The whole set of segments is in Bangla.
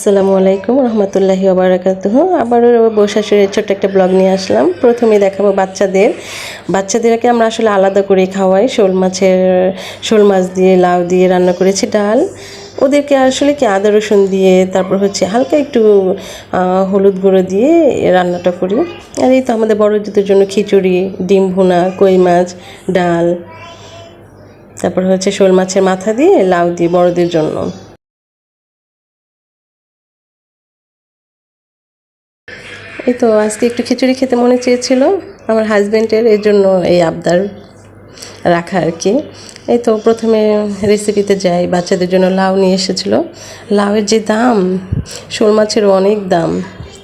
আসসালামু আলাইকুম রহমতুল্লাহি ওবরাকাত আবারও বউ ছোট্ট একটা ব্লগ নিয়ে আসলাম। প্রথমে দেখাবো বাচ্চাদের। বাচ্চাদেরকে আমরা আসলে আলাদা করে খাওয়াই। শোল মাছের, শোল মাছ দিয়ে, লাউ দিয়ে রান্না করেছি, ডাল। ওদেরকে আসলে কি আদা, রসুন দিয়ে, তারপর হচ্ছে হালকা একটু হলুদ গুঁড়ো দিয়ে রান্নাটা করি। আর এই তো আমাদের বড় জুতোর জন্য খিচুড়ি, ডিম ভুনা, কই মাছ, ডাল। তারপর হচ্ছে শোল মাছের মাথা দিয়ে, লাউ দিয়ে বড়দের জন্য। এই তো আজকে একটু খিচুড়ি খেতে মনে চেয়েছিল আমার হাজব্যান্ডের এর জন্য এই আবদার রাখা আর কি। এই তো প্রথমে রেসিপিতে যাই, বাচ্চাদের জন্য লাউ নিয়ে এসেছিল। লাউয়ের যে দাম, শোল মাছেরও অনেক দাম,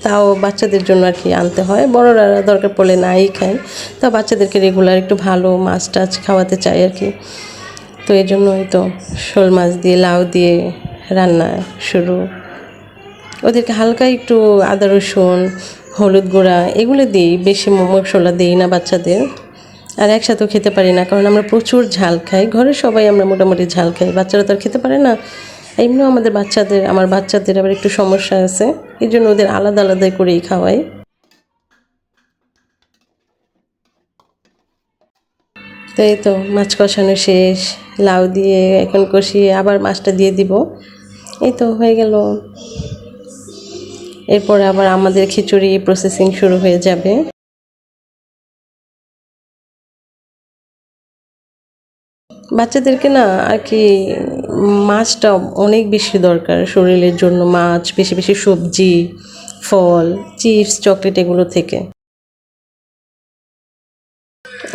তাও বাচ্চাদের জন্য আর কি আনতে হয়। বড়রা দরকার পড়লে নাই খায় তা বাচ্চাদেরকে রেগুলার একটু ভালো মাছ টাছ খাওয়াতে চাই আর কি। তো এই জন্যই তো শোল মাছ দিয়ে, লাউ দিয়ে রান্না শুরু। ওদেরকে হালকা একটু আদা রসুন হলুদ গুঁড়া, এগুলো দিই, বেশি মশলা দিই না বাচ্চাদের। আর একসাথেও খেতে পারি না, কারণ আমরা প্রচুর ঝাল খাই। ঘরের সবাই আমরা মোটামুটি ঝাল খাই, বাচ্চারা তো আর খেতে পারে না। এমনিও আমাদের বাচ্চাদের, আমার বাচ্চাদের আবার একটু সমস্যা আছে, এই জন্য ওদের আলাদা আলাদা করেই খাওয়াই। তো এই তো, মাছ কষানো শেষ, লাউ দিয়ে এখন কষিয়ে আবার মাছটা দিয়ে দিব। এই তো, হয়ে গেল। এরপর আবার আমাদের খিচুড়ি প্রসেসিং শুরু হয়ে যাবে। বাচ্চাদেরকে না আর কি মাছটা অনেক বেশি দরকার শরীরের জন্য, মাছ, বেশি বেশি সবজি, ফল, চিপস, চকলেট এগুলো থেকে।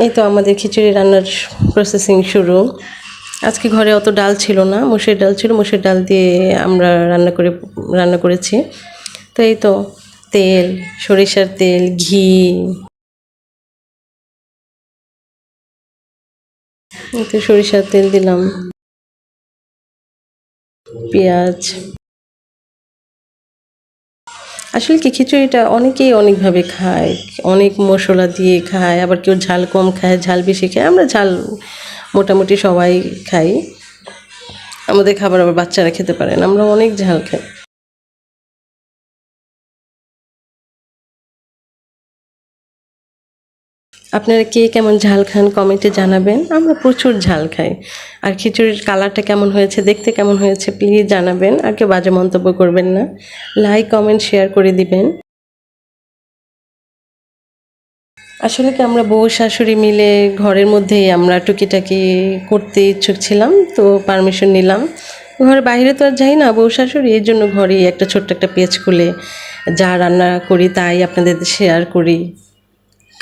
এই তো আমাদের খিচুড়ি রান্নার প্রসেসিং শুরু। আজকে ঘরে অত ডাল ছিল না মুসুর ডাল ছিল মুসুর ডাল দিয়ে আমরা রান্না করে, রান্না করেছি। তো এই তো? তেল, সরিষার তেল, ঘি। তো সরিষার তেল দিলাম। পেঁয়াজ। আসলে কি খিচুড়িটা অনেকেই অনেকভাবে খায়, অনেক মশলা দিয়ে খায়, আবার কেউ ঝাল কম খায়, ঝাল বেশি খায়, আমরা ঝাল মোটামুটি সবাই খাই। আমাদের খাবার আবার বাচ্চারা খেতে পারে না, আমরা অনেক ঝাল খাই। আপনারা কে কেমন ঝাল খান কমেন্টে জানাবেন। আমরা প্রচুর ঝাল খাই। আর খিচুড়ির কালারটা কেমন হয়েছে, দেখতে কেমন হয়েছে প্লিজ জানাবেন। আর কেউ বাজে মন্তব্য করবেন না। লাইক কমেন্ট শেয়ার করে দিবেন। আসলে কি আমরা বউ শাশুড়ি মিলে ঘরের মধ্যেই আমরা টুকিটাকি করতে ইচ্ছুক ছিলাম, তো পারমিশন নিলাম। ঘরের বাইরে তো আর যাই না, বউ শাশুড়ি এর জন্য ঘরেই একটা ছোট্ট একটা পেজ খুলে যা রান্না করি তাই আপনাদের শেয়ার করি।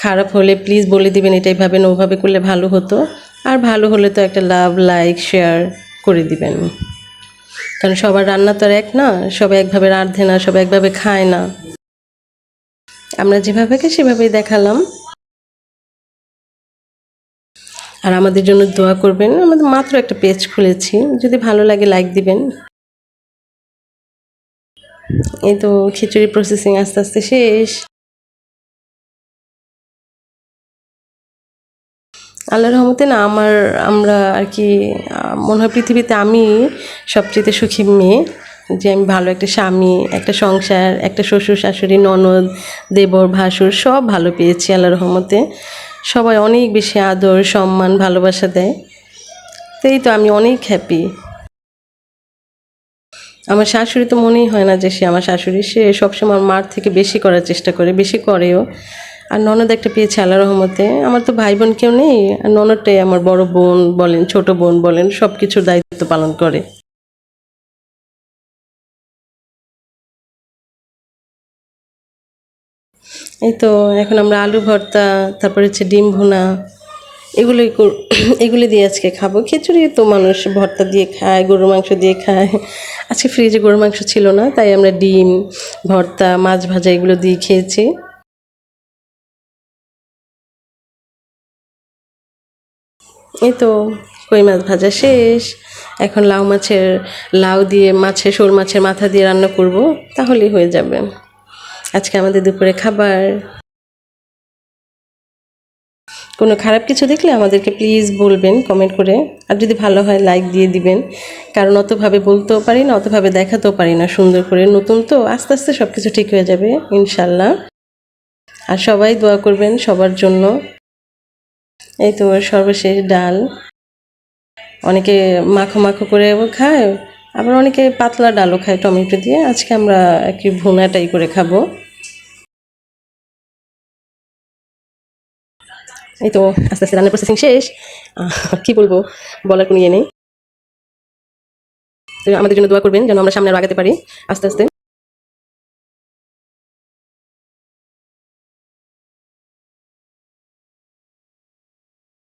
খারাপ হলে প্লিজ বলে দিবেন, এটা এইভাবে না, ওভাবে করলে ভালো হতো। আর ভালো হলে তো একটা লাভ লাইক শেয়ার করে দিবেন। কারণ সবার রান্না তো আর এক না, সবাই একভাবে রাঁধে না, সবাই একভাবে খায় না। আমরা যেভাবে সেভাবেই দেখালাম। আর আমাদের জন্য দোয়া করবেন, আমাদের মাত্র একটা পেজ খুলেছি, যদি ভালো লাগে লাইক দিবেন। এই তো খিচুড়ি প্রসেসিং আস্তে আস্তে শেষ। আল্লাহর রহমতে না, আমার, আমরা আর কি মনে হয় পৃথিবীতে আমি সবচেয়ে সুখী মেয়ে, যে আমি ভালো একটা স্বামী, একটা সংসার, একটা শ্বশুর, শাশুড়ি, ননদ, দেবর, ভাসুর, সব ভালো পেয়েছি আল্লাহর রহমতে। সবাই অনেক বেশি আদর, সম্মান, ভালোবাসা দেয়। তো তো আমি অনেক হ্যাপি আমার শাশুড়ি তো মনেই হয় না যে সে আমার শাশুড়ি, সে সবসময় মার থেকে বেশি করার চেষ্টা করে, বেশি করেও। আর ননদ একটা পেয়েছে আল্লাহ রহমতে। আমার তো ভাই বোন কেউ নেই। আর ননদটাই আমার বড় বোন বলেন, ছোট বোন বলেন সব কিছুর দায়িত্ব পালন করে। এই তো এখন আমরা আলু ভর্তা, তারপরে হচ্ছে ডিম ভুনা, এগুলোই কর- এগুলি দিয়ে আজকে খাব। খিচুড়ি তো মানুষ ভর্তা দিয়ে খায়, গরুর মাংস দিয়ে খায়। আজকে ফ্রিজে গরুর মাংস ছিল না, তাই আমরা ডিম, ভর্তা, মাছ ভাজা এগুলো দিয়ে খেয়েছি। এই তো কই মাছ ভাজা শেষ। এখন লাউ মাছের, লাউ দিয়ে মাছের, শোল মাছের মাথা দিয়ে রান্না করব, তাহলেই হয়ে যাবে। আজকে আমাদের দুপুরে খাবার। কোনো খারাপ কিছু দেখলে আমাদেরকে প্লিজ বলবেন কমেন্ট করে। আর যদি ভালো হয় লাইক দিয়ে দিবেন। কারণ অতভাবে বলতেও পারি না, অতভাবে দেখাতেও পারি না। সুন্দর করে নতুন তো, আস্তে আস্তে সব কিছু ঠিক হয়ে যাবে, ইনশাল্লাহ। আর সবাই দোয়া করবেন সবার জন্য। এই তো সর্বশেষ ডাল। অনেকে মাখো মাখো করে খায়, আবার অনেকে পাতলা ডালও খায় টমেটো দিয়ে। আজকে আমরা একটি ভুনাটাই করে খাব। এই তো আস্তে আস্তে রান্নার প্রসেসিং শেষ। কি বলব, বলার কোনো ইয়ে নেই। আমাদের জন্য দোয়া করবেন যেন আমরা সামনে আগাতে পারি। আস্তে আস্তে।